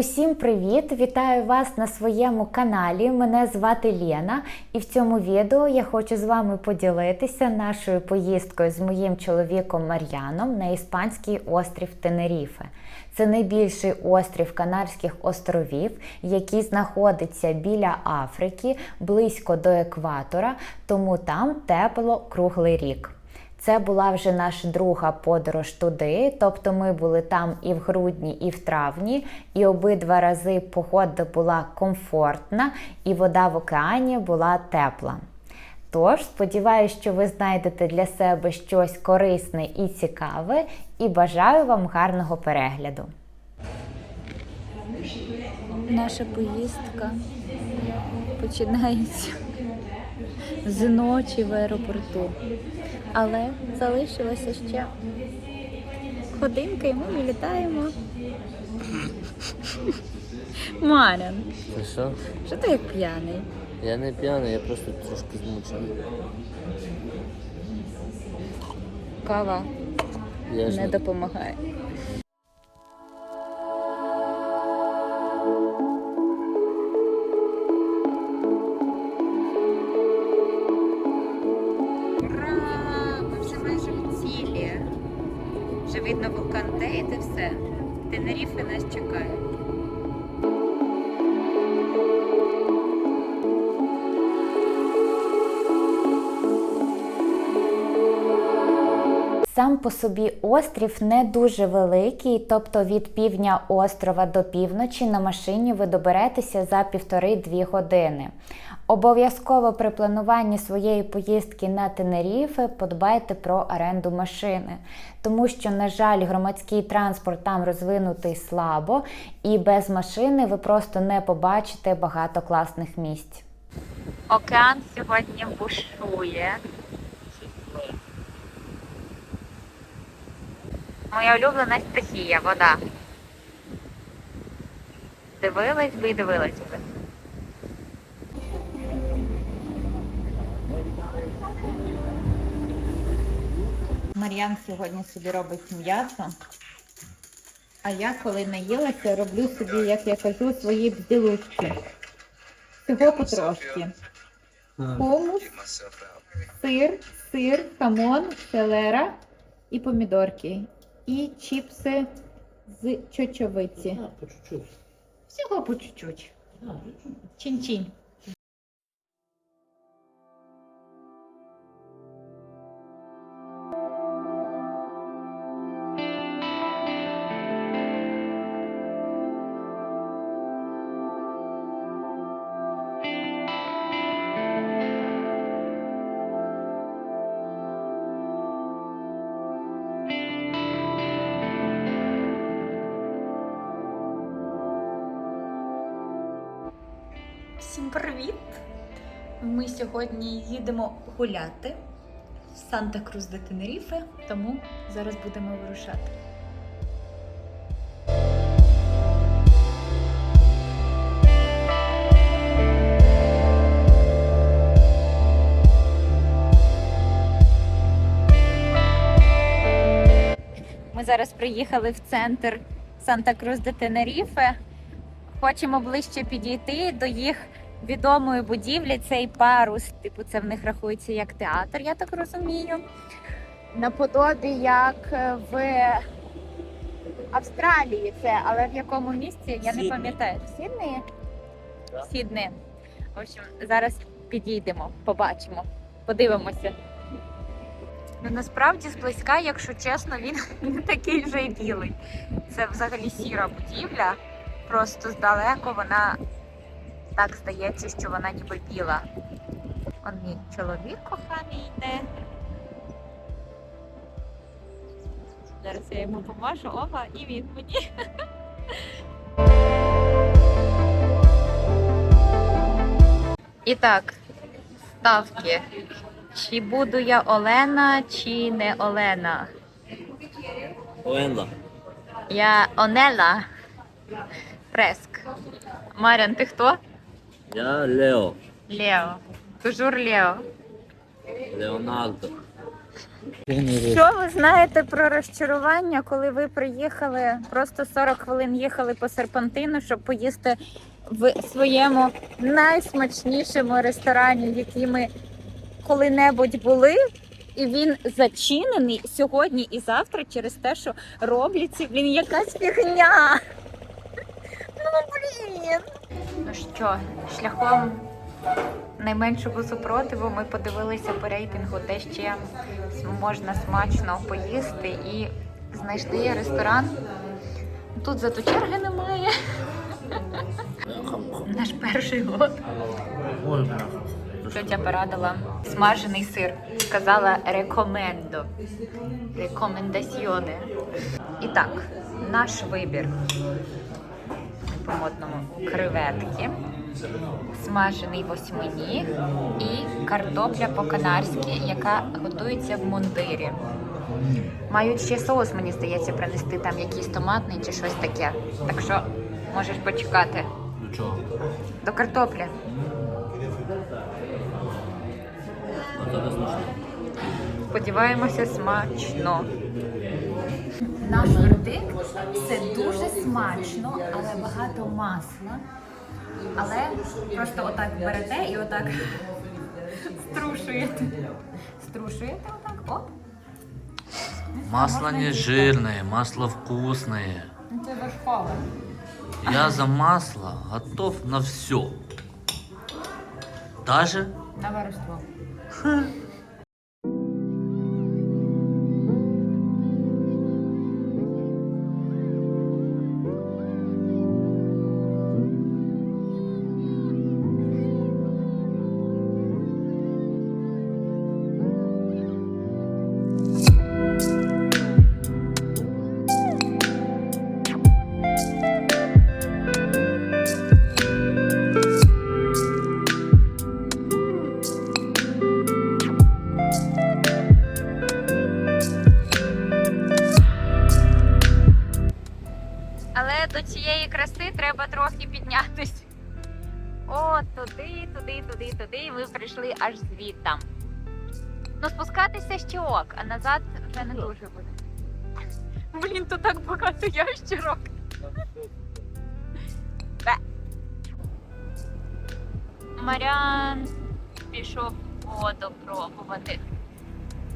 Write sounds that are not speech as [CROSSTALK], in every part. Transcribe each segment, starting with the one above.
Усім привіт! Вітаю вас на своєму каналі. Мене звати Лєна, і в цьому відео я хочу з вами поділитися нашою поїздкою з моїм чоловіком Мар'яном на іспанський острів Тенеріфе. Це найбільший острів Канарських островів, який знаходиться біля Африки, близько до екватора, тому там тепло круглий рік. Це була вже наша друга подорож туди, тобто ми були там і в грудні, і в травні, і обидва рази погода була комфортна, і вода в океані була тепла. Тож, сподіваюся, що ви знайдете для себе щось корисне і цікаве, і бажаю вам гарного перегляду. Наша поїздка починається з ночі в аеропорту. Але залишилося ще годинка, і ми вилітаємо. Марян, Ти що? що ти як п'яний? Я не п'яний, я просто трошки змучений. Кава Я ж не допомагає. По собі острів не дуже великий, тобто від півдня острова до півночі на машині ви доберетеся за півтори-дві години. Обов'язково при плануванні своєї поїздки на Тенеріфе подбайте про оренду машини, тому що, на жаль, громадський транспорт там розвинутий слабо, і без машини ви просто не побачите багато класних місць. Океан сьогодні бушує. Моя улюблена стихія, вода. Дивилась би і дивилась би. Мар'ян сьогодні собі робить м'ясо. А я, коли наїлася, роблю собі, як я кажу, свої бзділушки. Всього потрошки. Хумус, сир, сир, хамон, селера і помідорки. І чіпси з чочовиці. А, по чуть-чуть. Всього по чуть-чуть. Чуть-чуть. Чин-чин. Привіт! Ми сьогодні їдемо гуляти в Санта-Крус де Тенеріфе, тому зараз будемо вирушати. Ми зараз приїхали в центр Санта-Крус де Тенеріфе. Хочемо ближче підійти до їх відомої будівлі. Цей парус. Типу, це в них рахується як театр, я так розумію. Наподобі як в Австралії це, але в якому місці я не пам'ятаю. Сіднеї? Так. В В общем, зараз підійдемо, побачимо, подивимося. Ну, насправді зблизька, якщо чесно, він [LAUGHS] не такий вже й білий. Це взагалі сіра будівля. Просто здалеку вона так здається, що вона ніби біла. Он мій чоловік коханий йде. Зараз я йому поможу, ова, і він мені. І так, ставки. Чи буду я Олена, чи не Олена? Оенла. Я Онела. Преск. Марян, ти хто? Я Лео. Лео. Тужур Лео. Леонардо. Що ви знаєте про розчарування, коли ви приїхали просто 40 хвилин їхали по серпантину, щоб поїсти в своєму найсмачнішому ресторані, в який ми коли-небудь були, і він зачинений сьогодні і завтра через те, що роблять ці блін, якась фігня. Ну блін. Ну що, шляхом найменшого супротиву ми подивилися по рейтингу, де ще можна смачно поїсти і знайшли ресторан. Тут зато черги немає. Наш перший год. Тетя порадила смажений сир. Сказала рекомендо. Рекомендаціони. І так, наш вибір по-модному креветки, смажений восьминіг і картопля по-канарськи, яка готується в мундирі. Мають ще соус, мені здається, принести там якийсь томатний чи щось таке. Так що можеш почекати До чого? до картоплі. Сподіваємося, смачно. Наш вердикт це дуже смачно, але багато масла. Але просто отак берете і отак струшуєте. Струшуєте отак, оп. Масло не есть. жирное, масло вкусное. Ну, Це вершкове. Я за масло готов на все. Даже На варество. Назад не дуже буде. Блін, тут так багато ящерок. Бе. Маріан пішов воду пробувати.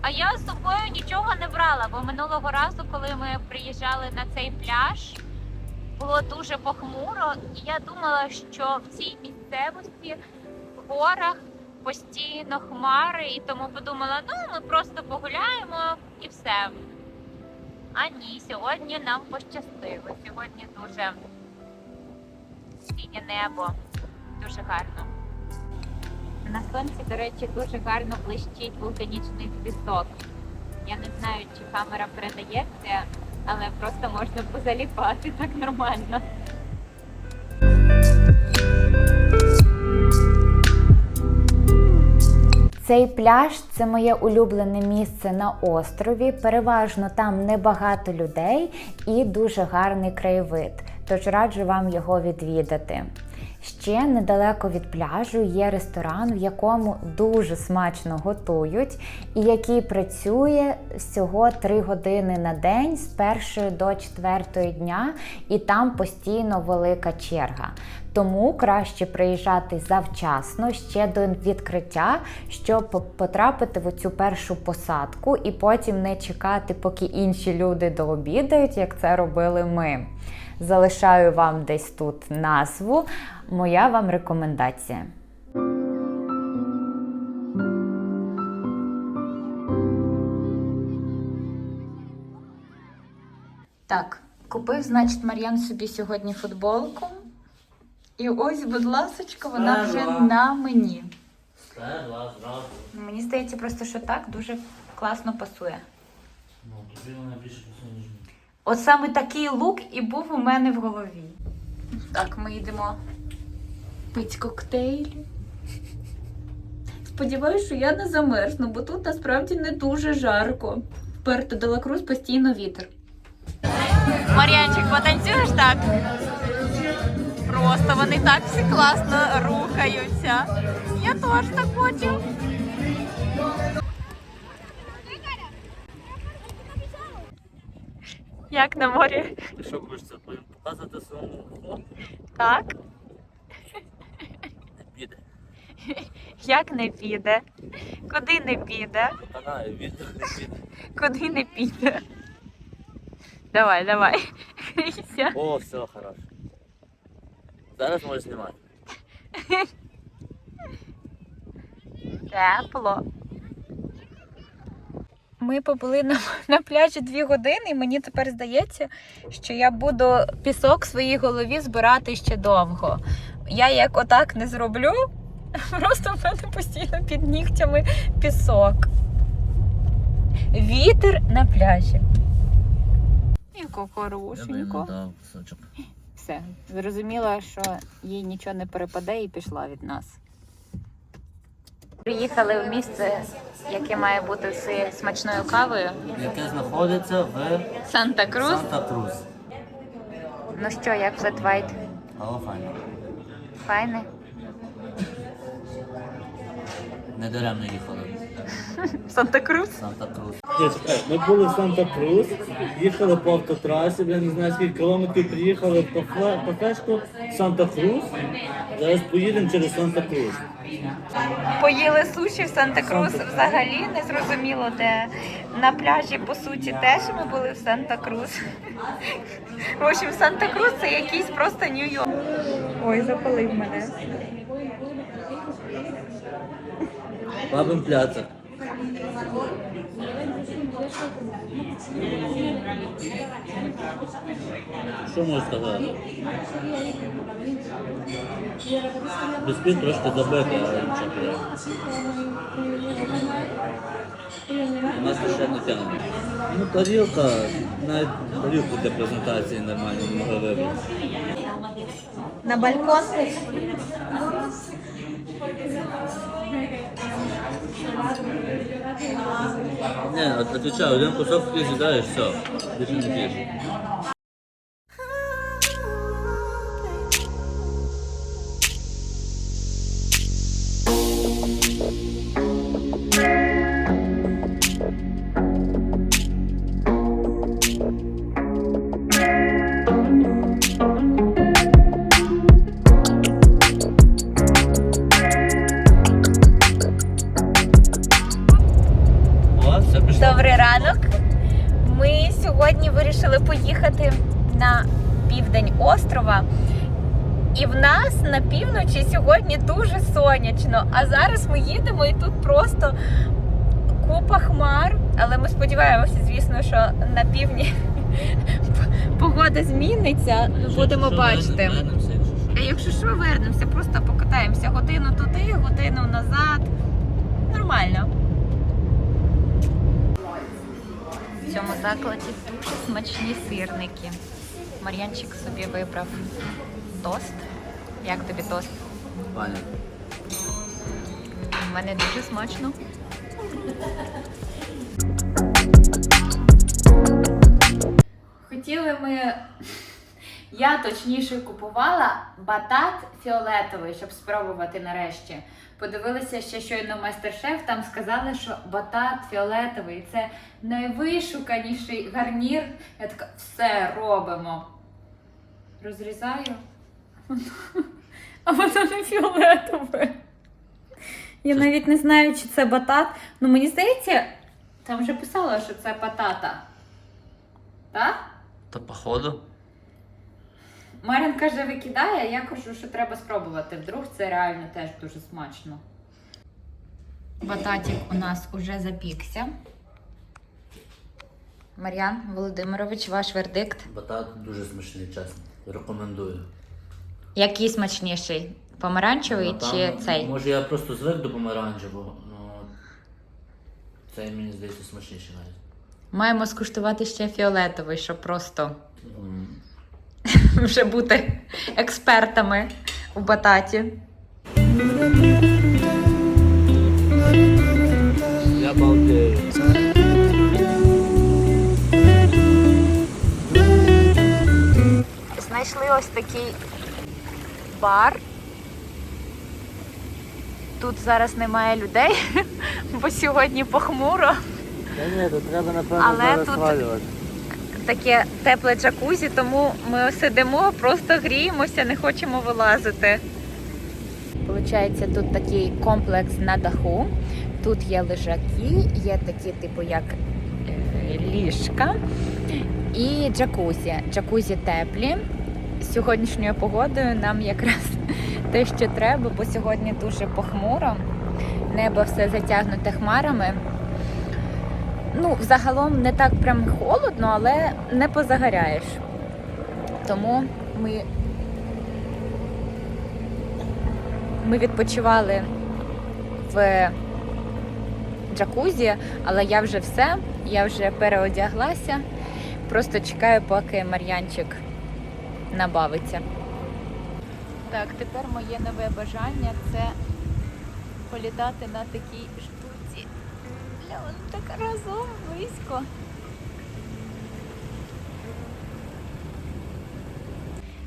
А я з собою нічого не брала, бо минулого разу, коли ми приїжджали на цей пляж, було дуже похмуро, і я думала, що в цій місцевості в горах постійно хмари, і тому подумала, ну ми просто погуляємо і все. А ні, сьогодні нам пощастило. Сьогодні дуже синє небо, дуже гарно. На сонці, до речі, дуже гарно блищить вулканічний пісок. Я не знаю, чи камера передає це, але просто можна позаліпати так нормально. Цей пляж це моє улюблене місце на острові. Переважно там небагато людей і дуже гарний краєвид. Тож раджу вам його відвідати. Ще недалеко від пляжу є ресторан, в якому дуже смачно готують, і який працює всього 3 години на день з першої до четвертої дня, і там постійно велика черга. Тому краще приїжджати завчасно ще до відкриття, щоб потрапити в цю першу посадку, і потім не чекати, поки інші люди дообідають, як це робили ми. Залишаю вам десь тут назву. Моя вам рекомендація. Так, купив, значить, Мар'ян собі сьогодні футболку. І ось, будь ласочка, вона вже Сперла. на мені. Сперла зразу. Мені здається, просто що так дуже класно пасує. Ну, тобі вона більше пасує, ніж мені. От саме такий лук і був у мене в голові. Так, ми йдемо пить коктейлі. Сподіваюсь, що я не замерзну, бо тут насправді не дуже жарко. В Перто де постійно вітер. Мар'янчик, потанцюєш так? просто вони так всі класно рухаються. Я теж так хочу. Як на морі? Ти що хочеться, це показати своєму хлопцю? Так. Не піде. Як не піде? Куди не піде? Та вітер не піде. Куди не піде? Давай, давай. Грійся. О, все, хорошо. Зараз можеш знімати. [LAUGHS] Тепло. Ми побули на, на пляжі дві години, і мені тепер здається, що я буду пісок в своїй голові збирати ще довго. Я як отак не зроблю, [LAUGHS] просто в мене постійно під нігтями пісок. Вітер на пляжі. І кукурушенько. Все, зрозуміла, що їй нічого не перепаде і пішла від нас. Приїхали в місце, яке має бути з смачною кавою. Яке знаходиться в Санта-Крус. Санта-Крус. Ну що, як White? Але файно. Файне? Не даремно їхали. Санта-Крус? Санта-Крус. Ми були в Санта-Крус, їхали по автотрасі, я не знаю скільки кілометрів, приїхали кафе, кафешку Санта-Крус. Зараз поїдемо через Санта-Крус. Поїли суші в Санта-Крус взагалі не зрозуміло де. На пляжі, по суті, теж ми були в Санта-Крус. В общем, Санта-Крус це якийсь просто Нью-Йорк. Ой, запалив мене. Бабин пляцик. Що можу сказати? Бісквіт трошки забитий, але нічого. У нас ще не тягне. Ну, тарілка, навіть тарілку для презентації нормально не могли вибрати. На балкон? Не, от отвечаю, один кусок ты съедаешь, все, більше не. Добрий ранок. Ми сьогодні вирішили поїхати на південь острова. І в нас на півночі сьогодні дуже сонячно. А зараз ми їдемо і тут просто купа хмар. Але ми сподіваємося, звісно, що на півдні [LAUGHS] погода зміниться. Будемо бачити. А якщо що, вернемося, просто покатаємося годину туди, годину назад. Нормально. В цьому закладі дуже смачні сирники. Мар'янчик собі вибрав тост. Як тобі тост? Ваня. У мене дуже смачно. Хотіли ми. Я точніше купувала батат фіолетовий, щоб спробувати нарешті. Подивилися ще щойно майстер-шеф, там сказали, що батат фіолетовий це найвишуканіший гарнір. Я така, все робимо. Розрізаю. А воно не фіолетове. Я навіть не знаю, чи це батат. Ну мені здається, там вже писало, що це батата. Так? Та походу. Марін каже, викидає, я кажу, що треба спробувати. Вдруг це реально теж дуже смачно. Бататик у нас уже запікся. Мар'ян Володимирович, ваш вердикт. батат дуже смачний, чесно. Рекомендую. Який смачніший? Помаранчевий Ну, чи цей? Може я просто звик до помаранчевого, ну цей мені здається смачніший навіть. Маємо скуштувати ще фіолетовий, щоб просто [LAUGHS] вже бути експертами у бататі. Я балдею. Знайшли ось такий бар. Тут зараз немає людей, [LAUGHS] бо сьогодні похмуро. Та ні, то треба напевно Але зараз тут- свалювати. Таке тепле джакузі, тому ми сидимо, просто гріємося, не хочемо вилазити. Получається, тут такий комплекс на даху. Тут є лежаки, є такі, типу, як е, ліжка і джакузі. Джакузі теплі. З сьогоднішньою погодою нам якраз [LAUGHS] те, що треба, бо сьогодні дуже похмуро. Небо все затягнуте хмарами. Ну, загалом не так прям холодно, але не позагоряєш. Тому ми, ми відпочивали в джакузі, але я вже все, я вже переодяглася. Просто чекаю, поки Мар'янчик набавиться. Так, тепер моє нове бажання це політати на такій штуці. Бля, воно так разом близько.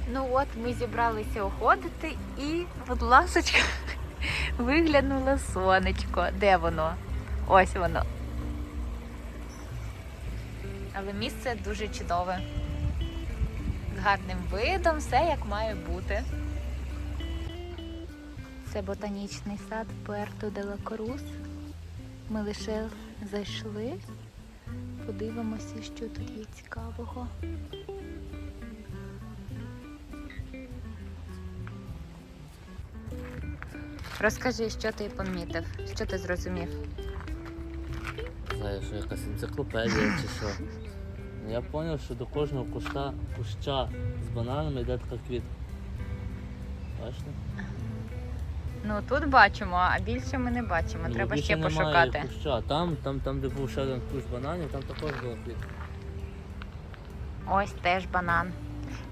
Ну от ми зібралися уходити і, будь ласочка, [LAUGHS] виглянуло сонечко. Де воно? Ось воно. Але місце дуже чудове. З гарним видом, все як має бути. Це ботанічний сад Пуерто де ла Корус. Ми лише зайшли. Подивимося, що тут є цікавого. Розкажи, що ти помітив, що ти зрозумів. Знаю, що якась енциклопедія чи що. Я зрозумів, що до кожного куща, куща з бананами йде така квітка. Бачите? Ну тут бачимо, а більше ми не бачимо. Ну, Треба більше ще немає пошукати. Куща. Там, там, там, де був ще один кущ бананів, там також була квітка. Ось теж банан.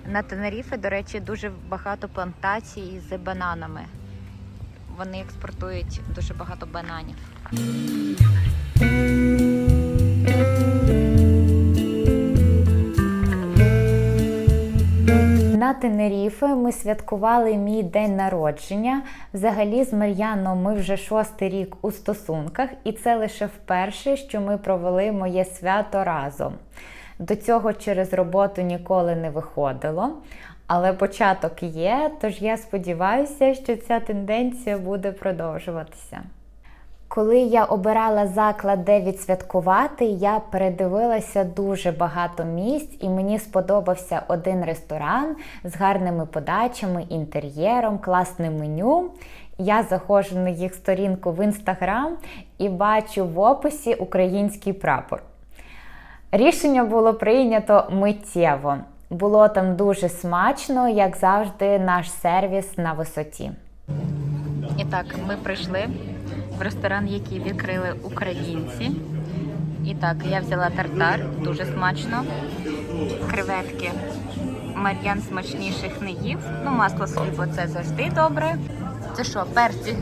На Тенеріфі, до речі, дуже багато плантацій з бананами. Вони експортують дуже багато бананів. На Тенеріфе ми святкували мій день народження. Взагалі з Мар'яном ми вже шостий рік у стосунках, і це лише вперше, що ми провели моє свято разом. До цього через роботу ніколи не виходило, але початок є, тож я сподіваюся, що ця тенденція буде продовжуватися. Коли я обирала заклад, де відсвяткувати, я передивилася дуже багато місць, і мені сподобався один ресторан з гарними подачами, інтер'єром, класним меню. Я заходжу на їх сторінку в інстаграм і бачу в описі український прапор. Рішення було прийнято миттєво. Було там дуже смачно, як завжди, наш сервіс на висоті. І так, ми прийшли в ресторан, який відкрили українці. І так, я взяла тартар, дуже смачно. Креветки. Мар'ян смачніших не їв. Ну, масло сливо це завжди добре. Це що, перці?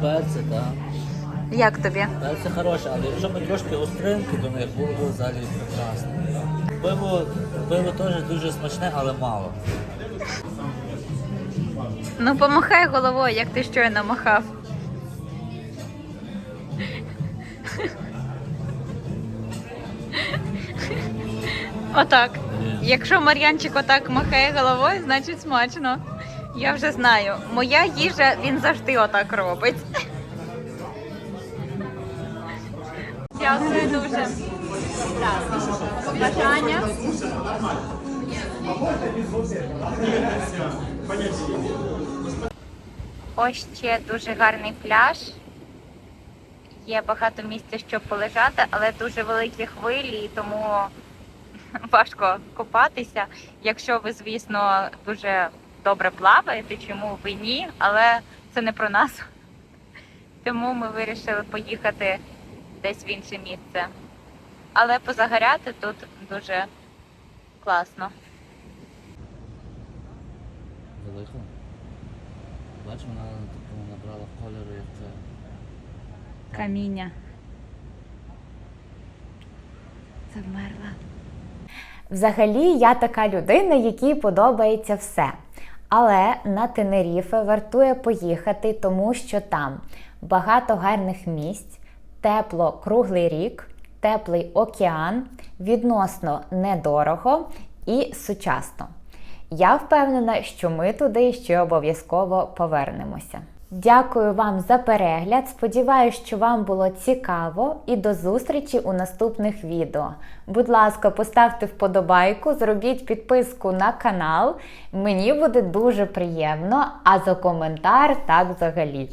Перці, так. Як тобі? Перці хороші, але якщо ми трошки остринки до них, було б взагалі прекрасно. Пиво, пиво теж дуже смачне, але мало. Ну, помахай головою, як ти щойно махав. Отак. Якщо Мар'янчик отак махає головою, значить смачно. Я вже знаю. Моя їжа він завжди отак робить. Дякую дуже. Бажання. Ось ще дуже гарний пляж. Є багато місця, щоб полежати, але дуже великі хвилі, тому важко купатися. Якщо ви, звісно, дуже добре плаваєте, чому ви ні, але це не про нас. Тому ми вирішили поїхати десь в інше місце. Але позагоряти тут дуже класно. Велика. Бачиш, вона такого набрала кольору, як це. Каміння. Завмерла. Взагалі, я така людина, якій подобається все. Але на Тенеріфе вартує поїхати, тому що там багато гарних місць, тепло круглий рік, теплий океан, відносно недорого і сучасно. Я впевнена, що ми туди ще обов'язково повернемося. Дякую вам за перегляд. Сподіваюсь, що вам було цікаво і до зустрічі у наступних відео. Будь ласка, поставте вподобайку, зробіть підписку на канал. Мені буде дуже приємно, а за коментар так взагалі.